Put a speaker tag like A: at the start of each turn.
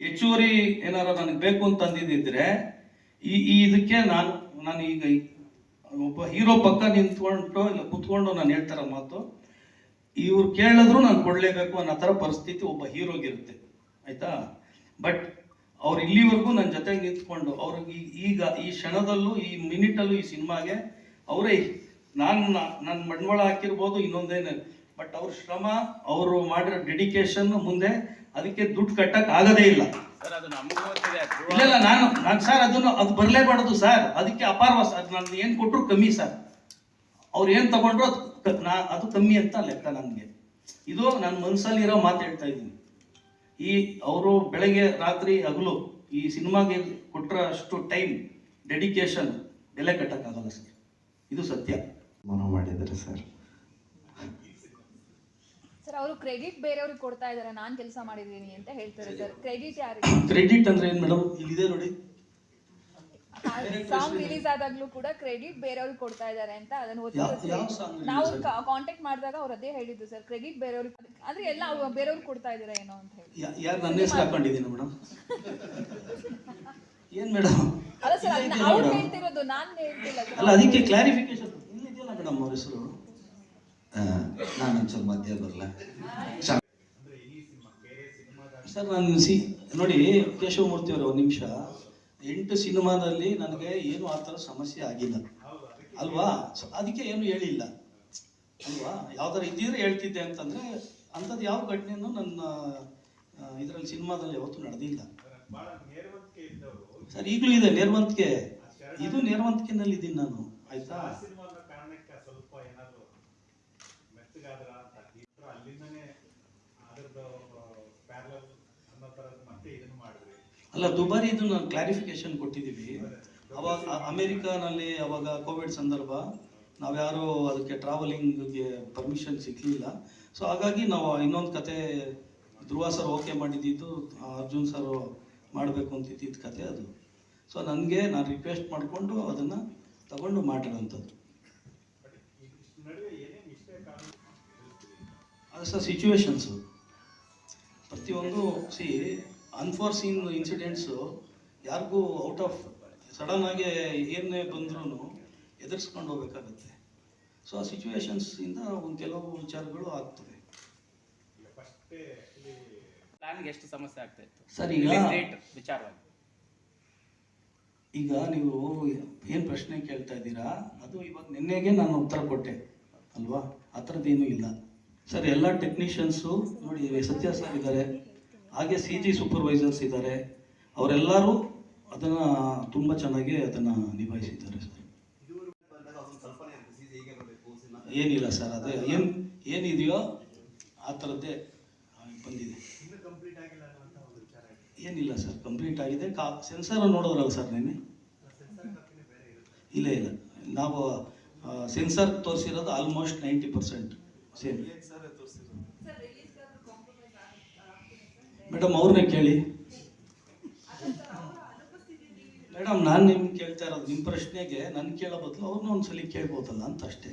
A: ಹೆಚ್ಚುವರಿ ಏನಾರ ನನಗೆ ಬೇಕು ಅಂತ ಅಂದಿದ್ದಿದ್ರೆ, ಈ ಈ ಇದಕ್ಕೆ ನಾನು ನಾನು ಈಗ ಒಬ್ಬ ಹೀರೋ ಪಕ್ಕ ನಿಂತ್ಕೊಂಡು ಇಲ್ಲ ಕುತ್ಕೊಂಡು ನಾನು ಹೇಳ್ತಾರ ಮಾತು, ಇವ್ರು ಕೇಳಿದ್ರು ನಾನು ಕೊಡಲೇಬೇಕು ಅನ್ನೋ ಥರ ಪರಿಸ್ಥಿತಿ ಒಬ್ಬ ಹೀರೋಗಿರುತ್ತೆ. ಆಯ್ತಾ? ಬಟ್ ಅವ್ರು ಇಲ್ಲಿವರೆಗೂ ನನ್ನ ಜೊತೆಗೆ ನಿಂತ್ಕೊಂಡು, ಅವ್ರಿಗೆ ಈಗ ಈ ಕ್ಷಣದಲ್ಲೂ, ಈ ಮಿನಿಟಲ್ಲೂ ಈ ಸಿನಿಮಾಗೆ ಅವರೇ, ನಾನು ನನ್ನ ಬಂಡವಾಳ ಹಾಕಿರ್ಬೋದು, ಇನ್ನೊಂದೇನು ಬಟ್ ಅವ್ರ ಶ್ರಮ ಅವರು ಮಾಡಿರೋ ಡೆಡಿಕೇಶನ್ ಮುಂದೆ ಅದಕ್ಕೆ ದುಡ್ಡು ಕಟ್ಟಕ್ ಆಗದೇ ಇಲ್ಲ.
B: ಸರ್ ಅದು ನಮಗೂ
A: ಇಲ್ಲ ನಾನು ನಾನು ಸರ್ ಅದನ್ನು ಅದು ಬರಲೇಬಾರ್ದು ಸರ್ ಅದಕ್ಕೆ ಅಪಾರವ ಸರ್ ನಾನು ಏನು ಕೊಟ್ಟರು ಕಮ್ಮಿ ಸರ್ ಅವ್ರು ಏನು ತಗೊಂಡ್ರು ಅದು ನಾ ಅದು ಕಮ್ಮಿ ಅಂತ ಲೆಕ್ಕ ನನಗೆ. ಇದು ನನ್ನ ಮನಸ್ಸಲ್ಲಿರೋ ಮಾತು ಹೇಳ್ತಾ ಇದ್ದೀನಿ. ಈ ಅವರು ಬೆಳಗ್ಗೆ ರಾತ್ರಿ ಹಗಲು ಈ ಸಿನಿಮಾಗೆ ಕೊಟ್ಟರ ಅಷ್ಟು ಟೈಮ್ ಡೆಡಿಕೇಶನ್ ಬೆಲೆ ಕಟ್ಟಕ್ಕಾಗಲ್ಲ ಸರ್ ಇದು ಸತ್ಯ.
C: ಮನೋ ಮಾಡಿದ್ದಾರೆ ಸರ್
D: ಅವರು ಕ್ರೆಡಿಟ್ ಬೇರೆಯವ್ರಿಗೆ ಕೊಡ್ತಾ ಇದಾರೆ ನಾನ್ ಕೆಲಸ ಮಾಡಿದೀನಿ ಅಂತ ಹೇಳ್ತಾರೆ ಸರ್. ಕ್ರೆಡಿಟ್ ಯಾರಿಗೆ?
A: ಕ್ರೆಡಿಟ್ ಅಂದ್ರೆ ಏನು ಮೇಡಮ್ ಇಲ್ಲಿದೆ ನೋಡಿ.
D: ಸಾಂಗ್ ರಿಲೀಸ್ ಆದಾಗ್ಲೂ ಕೂಡ ಕ್ರೆಡಿಟ್ ಬೇರೆಯವ್ರಿಗೆ ಕೊಡ್ತಾ ಇದಾರೆ ಅಂತ ಅದನ್ನ
A: release
D: ನಾವು? ಕಾಂಟ್ಯಾಕ್ಟ್ ಮಾಡಿದಾಗ ಅವ್ರು ಅದೇ ಹೇಳಿದ್ದು ಸರ್ ಕ್ರೆಡಿಟ್ ಬೇರೆಯವ್ರಿಗೆ ಅಂದ್ರೆ ಎಲ್ಲ ಅವ್ರು ಬೇರೆಯವ್ರಿಗೆ ಕೊಡ್ತಾ ಇದಾರೆ ಏನೋ ಅಂತ ಹೇಳಿ.
A: ಯಾರು ನನ್ನ ಹೆಸರು ಹಾಕೊಂಡಿದ್ದೀನಿ ಮೇಡಮ್ ಏನು ಮೇಡಮ್
D: ಅಲ್ಲ ಸರ್ ಅವ್ರು ಹೇಳ್ತಿರೋದು ನಾನು ಹೇಳ್ತಿಲ್ಲ.
A: ಅಲ್ಲ ಅದಕ್ಕೆ ಕ್ಲಾರಿಫಿಕೇಶನ್ ಇಲ್ಲಿದೆಯಲ್ಲ ಮೇಡಮ್ ಅವ್ರ ಹೆಸರು?
C: ನಾನು ಸ್ವಲ್ಪ ಮಧ್ಯ ಬರಲ್ಲ
A: ಸರ್, ನಾನು ಸಿ, ನೋಡಿ, ಕೇಶವಮೂರ್ತಿ ಅವರು, ಒಂದು ನಿಮಿಷ. ಎಂಟು ಸಿನಿಮಾದಲ್ಲಿ ನನಗೆ ಏನು ಆ ಥರ ಸಮಸ್ಯೆ ಆಗಿಲ್ಲ. ಅಲ್ವಾ? ಅದಕ್ಕೆ ಏನು ಹೇಳಿಲ್ಲ. ಅಲ್ವಾ? ಯಾವ್ದಾರು ಇದ್ದಿದ್ರೆ ಹೇಳ್ತಿದ್ದೆ ಅಂತಂದ್ರೆ ಅಂಥದ್ದು ಯಾವ ಘಟನೆನೂ ನನ್ನ ಇದರಲ್ಲಿ ಸಿನಿಮಾದಲ್ಲಿ ಯಾವತ್ತೂ ನಡೆದಿಲ್ಲ. ಸರ್, ಈಗಲೂ ಇದೆ ನೇರ್ವಂತಿಕೆ ಇದು ನೇರ್ವಂತಿಕೆನಲ್ಲಿ ಇದ್ದೀನಿ ನಾನು. ಆಯ್ತಾ?
E: ಅಂತ ಈ ಅಲ್ಲಿಂದನೇ ಅದರದ್ದು ಪ್ಯಾರಲಲ್ ಅನ್ನೋ ಮತ್ತೆ ಇದನ್ನ ಮಾಡಿದ್ರಿ
A: ಅಲ್ಲ ದುಬಾರಿ ಇದನ್ನ ನಾನು ಕ್ಲಾರಿಫಿಕೇಶನ್ ಕೊಟ್ಟಿದ್ದೀವಿ. ಅವಾಗ ಅಮೆರಿಕಾನಲ್ಲಿ ಅವಾಗ ಕೋವಿಡ್ ಸಂದರ್ಭ ನಾವ್ಯಾರು ಅದಕ್ಕೆ ಟ್ರಾವೆಲಿಂಗ್ಗೆ ಪರ್ಮಿಷನ್ ಸಿಕ್ಕಲಿಲ್ಲ ಸೊ ಹಾಗಾಗಿ ನಾವು ಇನ್ನೊಂದು ಕತೆ ಧ್ರುವ ಸರ್ ಓಕೆ ಮಾಡಿದ್ದು ಅರ್ಜುನ್ ಸರ್ ಮಾಡಬೇಕು ಇದ್ದಿದ್ದ ಕತೆ ಅದು. ಸೊ ನನಗೆ ನಾನು ರಿಕ್ವೆಸ್ಟ್ ಮಾಡಿಕೊಂಡು ಅದನ್ನು ತಗೊಂಡು ಮಾಡಿರೋಂಥದ್ದು ಅದು ಸರ್ ಸಿಚುವೇಶನ್ಸು ಪ್ರತಿಯೊಂದು ಸಿ ಅನ್ಫಾರ್ಸೀನ್ ಇನ್ಸಿಡೆಂಟ್ಸು ಯಾರಿಗೂ ಔಟ್ ಆಫ್ ಸಡನ್ ಆಗಿ ಏನೇ ಬಂದ್ರೂ ಎದುರಿಸ್ಕೊಂಡು ಹೋಗ್ಬೇಕಾಗತ್ತೆ. ಸೊ ಆ ಸಿಚುವೇಶನ್ಸಿಂದ ಒಂದು ಕೆಲವು ವಿಚಾರಗಳು ಆಗ್ತವೆ.
B: ಎಷ್ಟು ಸಮಸ್ಯೆ ಆಗ್ತಾ ಇತ್ತು?
A: ಸರ್ ಈಗ
B: ವಿಚಾರವಾಗಿ.
A: ಈಗ ನೀವು ಏನು ಪ್ರಶ್ನೆ ಕೇಳ್ತಾ ಇದ್ದೀರಾ? ಅದು ಇವಾಗ ನಿನ್ನೆಗೆ ನಾನು ಉತ್ತರ ಕೊಟ್ಟೆ ಅಲ್ವಾ? ಆ ಥರದ್ದೇನೂ ಇಲ್ಲ. ಸರ್, ಎಲ್ಲ ಟೆಕ್ನಿಷಿಯನ್ಸು ನೋಡಿ ಸತ್ಯ ಸರ್ ಇದ್ದಾರೆ. ಹಾಗೆ ಸಿ ಜಿ ಸೂಪರ್ವೈಸರ್ಸ್ ಇದ್ದಾರೆ. ಅವರೆಲ್ಲರೂ ಅದನ್ನು ತುಂಬ ಚೆನ್ನಾಗಿ ಅದನ್ನು ನಿಭಾಯಿಸಿದ್ದಾರೆ ಸರ್ ಏನಿಲ್ಲ ಸರ್ ಅದೇ ಏನು, ಏನಿದೆಯೋ ಆ ಥರದ್ದೇ ಬಂದಿದೆ. ಏನಿಲ್ಲ ಸರ್ ಕಂಪ್ಲೀಟ್ ಆಗಿದೆ. ಕಾ ಸೆನ್ಸರ್ ನೋಡೋರಲ್ಲ ಸರ್
E: ನೀನು
A: ಇಲ್ಲ ಇಲ್ಲ. ನಾವು ಸೆನ್ಸರ್ ತೋರಿಸಿರೋದು ಆಲ್ಮೋಸ್ಟ್ ನೈಂಟಿ ಪರ್ಸೆಂಟ್ ಮೇಡಮ್, ಅವ್ರನ್ನೇ ಕೇಳಿ. ಮೇಡಮ್, ನಾನು ನಿಮ್ಗೆ ಕೇಳ್ತಾ ಇರೋದು ನಿಮ್ಮ ಪ್ರಶ್ನೆಗೆ ನನ್ನ ಕೇಳೋ ಬದಲು ಅವ್ರನ್ನ ಒಂದ್ಸಲಿ ಕೇಳ್ಬೋದಲ್ಲ ಅಂತ ಅಷ್ಟೇ